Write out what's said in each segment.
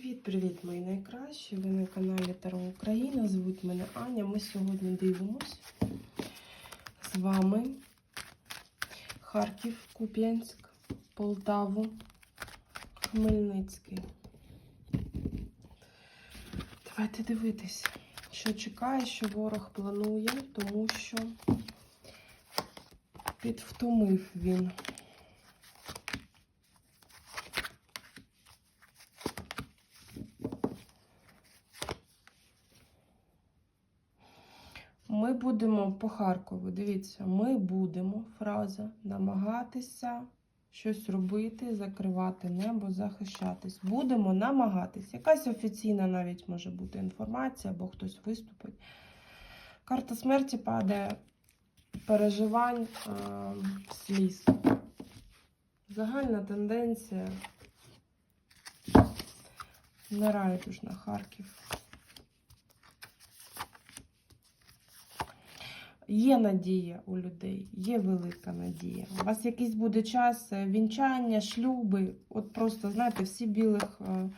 Привіт-привіт, мої найкращі! Ви на каналі Таро Україна. Звуть мене Аня. Ми сьогодні дивимось з вами Харків, Куп'янськ, Полтаву, Хмельницький. Давайте дивитись, що чекає, що ворог планує, тому що підвтомив він. Ми будемо по Харкову. Дивіться, ми будемо фраза намагатися щось робити, закривати небо, захищатись. Будемо намагатись. Якась офіційна навіть може бути інформація, або хтось виступить. Карта смерті падає переживань, е, сліз. Загальна тенденція. Не райдуж на Харків. Є надія у людей, є велика надія. У вас якийсь буде час е, вінчання, шлюби. От просто, знаєте, всі білих е,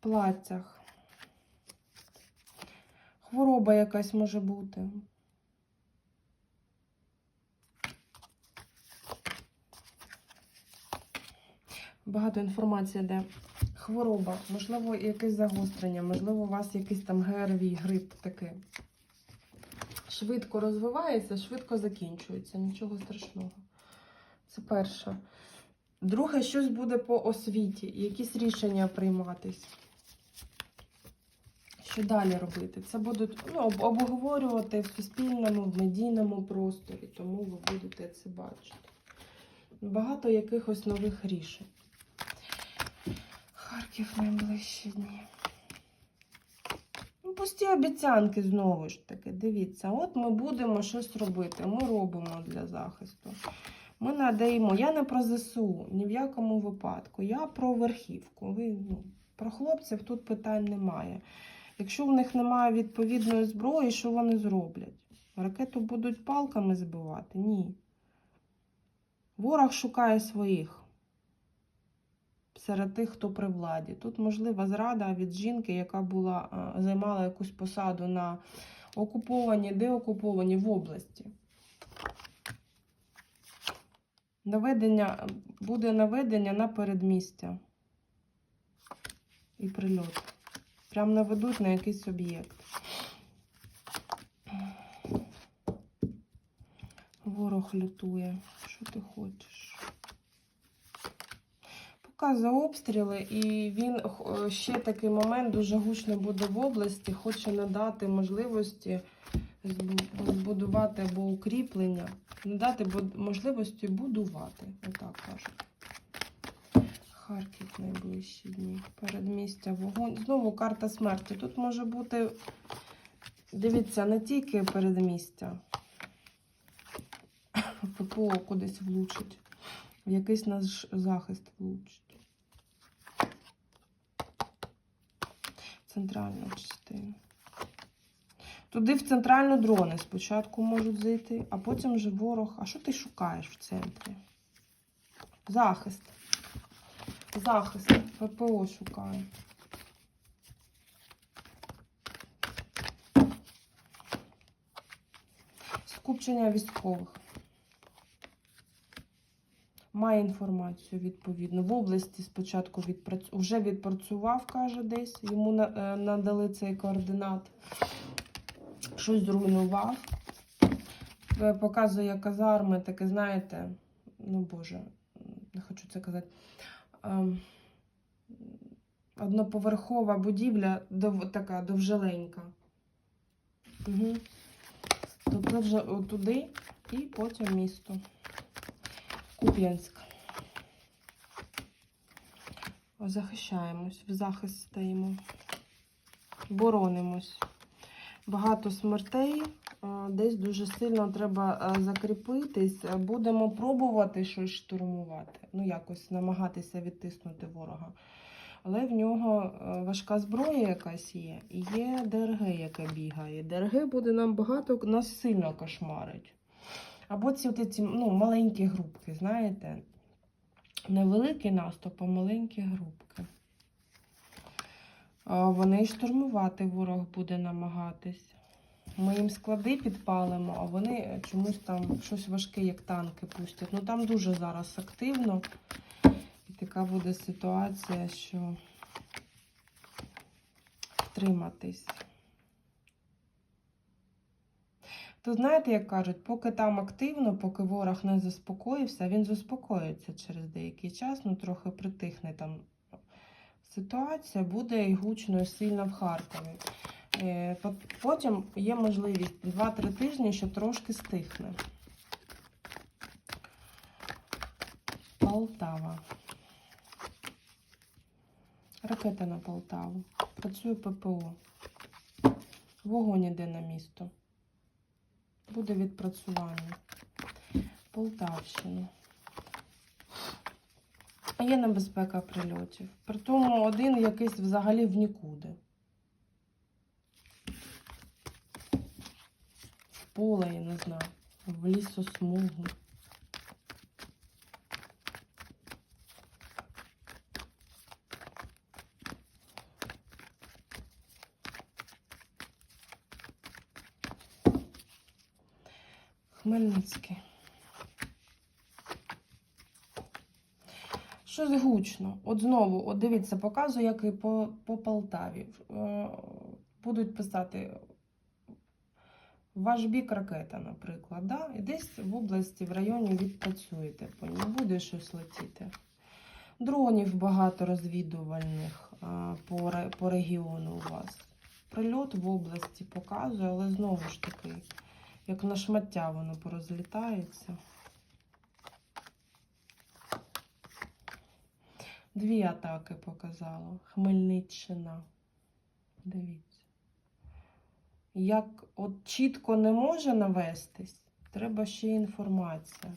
платтях. Хвороба якась може бути. Багато інформації де хвороба, можливо, якесь загострення, можливо, у вас якийсь там ГРВІ, грип такий. Швидко розвивається, швидко закінчується, нічого страшного. Це перше. Друге, щось буде по освіті, якісь рішення прийматись. Що далі робити? Це будуть ну, обговорювати в суспільному, в медійному просторі, тому ви будете це бачити. Багато якихось нових рішень. Харків найближчі дні. Ну, пусті обіцянки знову ж таки. Дивіться, от ми будемо щось робити. Ми робимо для захисту. Ми надаємо. Я не про ЗСУ, ні в якому випадку. Я про верхівку. Ви, ну, про хлопців тут питань немає. Якщо в них немає відповідної зброї, що вони зроблять? Ракету будуть палками збивати? Ні. Ворог шукає своїх серед тих, хто при владі. Тут можлива зрада від жінки, яка була, е, займала якусь посаду на окуповані, деокуповані в області. Наведення, буде наведення на передмістя і прильот. Прям наведуть на якийсь об'єкт. Ворог лютує. Що ти хочеш? Показує обстріли, і він ще такий момент дуже гучно буде в області, хоче надати можливості збудувати або укріплення, надати можливості будувати. Отак кажуть. Харків найближчі дні. Передмістя вогонь. Знову карта смерті. Тут може бути, дивіться, не тільки передмістя. ППО кудись влучить. В якийсь наш захист влучить. Центральна частина. Туди в центральну дрони спочатку можуть зайти, а потім вже ворог. А що ти шукаєш в центрі? Захист. Захист. ППО шукає. Скупчення військових. Має інформацію відповідно. В області спочатку відпрацю... вже відпрацював, каже, десь. Йому е, надали цей координат. Щось зруйнував. Е, Показує казарми, таке, знаєте, ну боже, не хочу це казати. Ем, Одноповерхова будівля дов... така довжеленька. Угу. Тобто вже туди і потім місто. Куп'янськ. Захищаємось, в захист стаємо. Боронимось. Багато смертей. Десь дуже сильно треба закріпитись. Будемо пробувати щось штурмувати. Ну, якось намагатися відтиснути ворога. Але в нього е, важка зброя якась є, і є ДРГ, яке бігає. ДРГ буде нам багато нас сильно кошмарить. Або ці, от ці ну, маленькі групки, знаєте, Невеликий наступ, а маленькі групки. Вони штурмувати ворог буде намагатись. Ми їм склади підпалимо, а вони чомусь там щось важке, як танки пустять. Ну там дуже зараз активно. І така буде ситуація, що втриматись. То знаєте, як кажуть, поки там активно, поки ворог не заспокоївся, він заспокоїться через деякий час, ну трохи притихне там ситуація, буде і гучно, і сильно в Харкові. Е, Потім є можливість 2-3 тижні, що трошки стихне. Полтава. Ракета на Полтаву. Працює ППО. Вогонь іде на місто. Буде відпрацювання. Полтавщина. Є небезпека прильотів. Притому один якийсь взагалі в нікуди. В поле, я не знаю, в лісосмугу. Хмельницький. Щось гучно. От знову, от дивіться, показую, як і по, по Полтаві. Е, Будуть писати ваш бік ракета, наприклад. Да? І десь в області, в районі відпрацюєте по ній, буде щось летіти. Дронів багато розвідувальних а, по, по регіону у вас. Прильот в області показує, але знову ж таки, як на шмаття воно порозлітається. Дві атаки показала. Хмельниччина. Дивіться. Як от чітко не може навестись, треба ще інформація.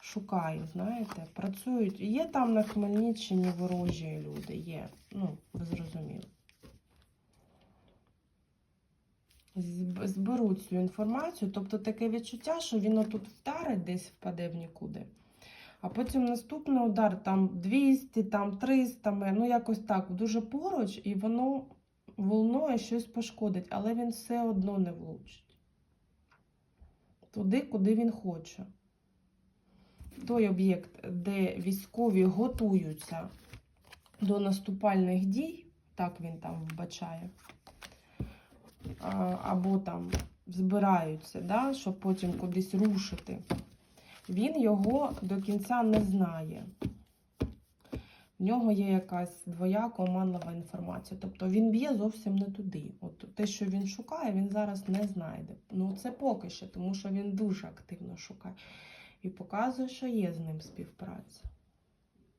Шукаю, знаєте, працюють. Є там на Хмельниччині ворожі люди, є. Ну, ви зрозуміли. Зберуть цю інформацію, тобто таке відчуття, що він отут вдарить, десь впаде в нікуди. А потім наступний удар там 200, там 300, ну якось так, дуже поруч, і воно волною щось пошкодить, але він все одно не влучить. Туди, куди він хоче. Той об'єкт, де військові готуються до наступальних дій, так він там вбачає, або там збираються, да, щоб потім кудись рушити він його до кінця не знає. В нього є якась двояка оманлива інформація. Тобто він б'є зовсім не туди. От те, що він шукає, він зараз не знайде. Ну це поки що, тому що він дуже активно шукає. І показує, що є з ним співпраця.